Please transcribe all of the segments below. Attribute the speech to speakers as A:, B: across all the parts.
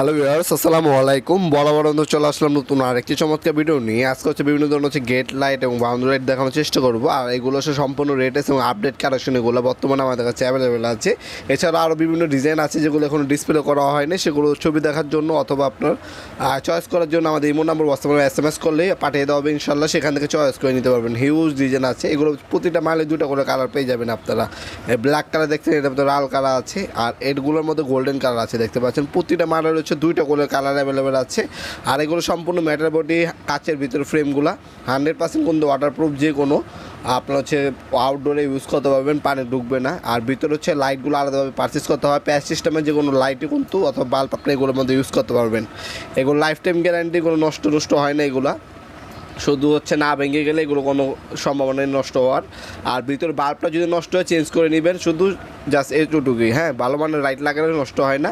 A: Hello viewers, আসসালামু আলাইকুম। বড় বড় বন্ধু চলে আসলাম নতুন আরেকটি চমৎকার ভিডিও নিয়ে। আজকে হচ্ছে বিভিন্ন ধরনের হচ্ছে গেট লাইট এবং বাউন্ডারি লাইট দেখানোর চেষ্টা করব। আর এগুলো হচ্ছে সম্পূর্ণ রেটেস এবং আপডেট কালেকশন এগুলো বর্তমানে আমাদের কাছে অ্যাভেলেবেল আছে। এছাড়া আরও বিভিন্ন ডিজাইন আছে যেগুলো এখনও ডিসপ্লে করা হয়নি। সেগুলো ছবি দেখার জন্য অথবা আপনার চয়েস করার জন্য আমাদের ইমো নাম্বার বর্তমানে এস এম এস করলেই পাঠিয়ে দেওয়া হবে ইনশাল্লাহ সেখান থেকে চয়েস করে নিতে পারবেন। হিউজ ডিজাইন আছে। এগুলো প্রতিটা মালে দুটো করে কালার পেয়ে যাবেন আপনারা। ব্ল্যাক কালার দেখছেন মধ্যে লাল কালার আছে। আর এগুলোর মধ্যে গোল্ডেন কালার আছে, দেখতে পাচ্ছেন। প্রতিটা মালের হচ্ছে দুইটা করে কালার অ্যাভেলেবেল আছে। আর এগুলো সম্পূর্ণ ম্যাটার বডি কাচের ভিতরে ফ্রেমগুলো হান্ড্রেড পার্সেন্ট কিন্তু ওয়াটারপ্রুফ যে কোনো আপনার হচ্ছে আউটডোরে ইউজ করতে পারবেন, পানি ঢুকবে না। আর ভিতরে হচ্ছে লাইটগুলো আলাদাভাবে পারচেস করতে হয়। প্যাচ সিস্টেমে যে কোনো লাইটই কিন্তু অথবা বাল্ব আপনি এগুলোর মধ্যে ইউজ করতে পারবেন। এগুলো লাইফ টাইম গ্যারান্টি কোনো নষ্ট নষ্ট হয় না এগুলা। শুধু হচ্ছে না ভেঙে গেলে এগুলো কোনো সম্ভাবনাই নষ্ট হওয়ার। আর ভিতরে বাল্বটা যদি নষ্ট হয় চেঞ্জ করে নেবেন। শুধু জাস্ট এইটুকুই হ্যাঁ ভালো মানের লাইট লাগালে নষ্ট হয় না।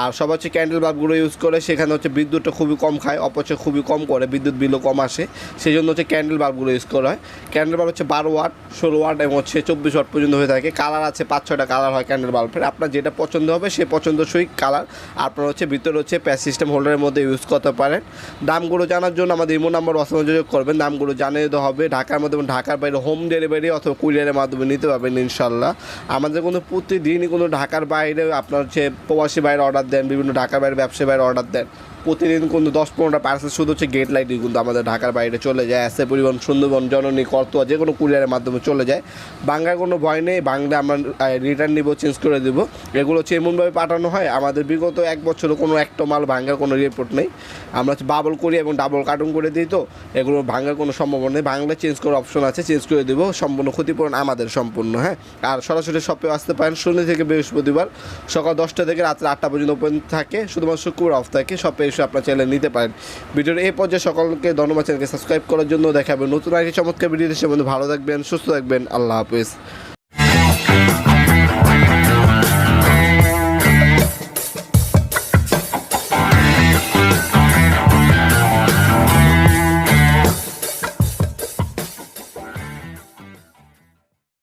A: আর সব হচ্ছে ক্যান্ডেল বাল্বগুলো ইউজ করে সেখানে হচ্ছে বিদ্যুৎটা খুবই কম খায়, অপচয় খুবই কম করে, বিদ্যুৎ বিলও কম আসে। সেই জন্য হচ্ছে ক্যান্ডেল বাল্বগুলো ইউজ করা হয়। ক্যান্ডেল বাল্ব হচ্ছে বারো ওয়াট ষোলো ওয়াট এবং হচ্ছে চব্বিশ ওয়াট পর্যন্ত হয়ে থাকে। কালার আছে, পাঁচ, ছয়টা কালার হয় ক্যান্ডেল বাল্বের আপনার যেটা পছন্দ হবে সে পছন্দসই কালার আপনার হচ্ছে ভিতরে হচ্ছে প্যাচ সিস্টেম হোল্ডারের মধ্যে ইউজ করতে পারেন। দামগুলো জানার জন্য আমাদের ইমো নাম্বার অসম যোগাযোগ করবেন। দামগুলো জানিয়ে দিতে হবে। ঢাকার মধ্যে ঢাকার বাইরে হোম ডেলিভারি অথবা কুরিয়ারের মাধ্যমে নিতে পারবেন ইনশাল্লাহ আমাদের কোনো প্রতিদিনই কোনো ঢাকার বাইরে আপনার হচ্ছে প্রবাসী বাইরে অর্ডার দেন, বিভিন্ন ঢাকার বাইরে ব্যবসায়ী বাইরে অর্ডার দেন, প্রতিদিন কিন্তু দশ পনেরোটা পার্সেল শুধু হচ্ছে গেট লাইটই কিন্তু আমাদের ঢাকার বাইরে চলে যায়। এসে পরিবহন, সুন্দরবন, জননী, করতোয়া যে কোনো কুরিয়ারের মাধ্যমে চলে যায়। বাংলার কোনো ভয় নেই, বাংলা আমরা রিটার্ন নিব চেঞ্জ করে দেবো। এগুলো হচ্ছে এমনভাবে পাঠানো হয়, আমাদের বিগত এক বছরে কোনো একটা মাল ভাঙ্গার কোনো রিপোর্ট নেই। আমরা হচ্ছে বাবল করি এবং ডাবল কার্টুন করে দিই তো, এগুলো ভাঙ্গার কোনো সম্ভাবনা নেই। বাংলা চেঞ্জ করার অপশন আছে চেঞ্জ করে দেবো, সম্পূর্ণ ক্ষতিপূরণ আমাদের সম্পূর্ণ হ্যাঁ। আর সরাসরি শপে আসতে পারেন শনি থেকে বৃহস্পতিবার। সকাল দশটা থেকে রাত্রে আটটা পর্যন্ত ওপেন থাকে। শুধুমাত্র শুক্রবার অফ থাকে। শপে এসে আপনার চ্যানেল নিতে পারেন। ভিডিওর এই পর্যায়ে সকলকে ধন্যবাদ। চ্যানেলকে সাবস্ক্রাইব করার জন্য দেখাবেন নতুন আরেকটি চমৎকার ভিডিও দেশের মধ্যে ভালো থাকবেন, সুস্থ থাকবেন। আল্লাহ হাফিজ।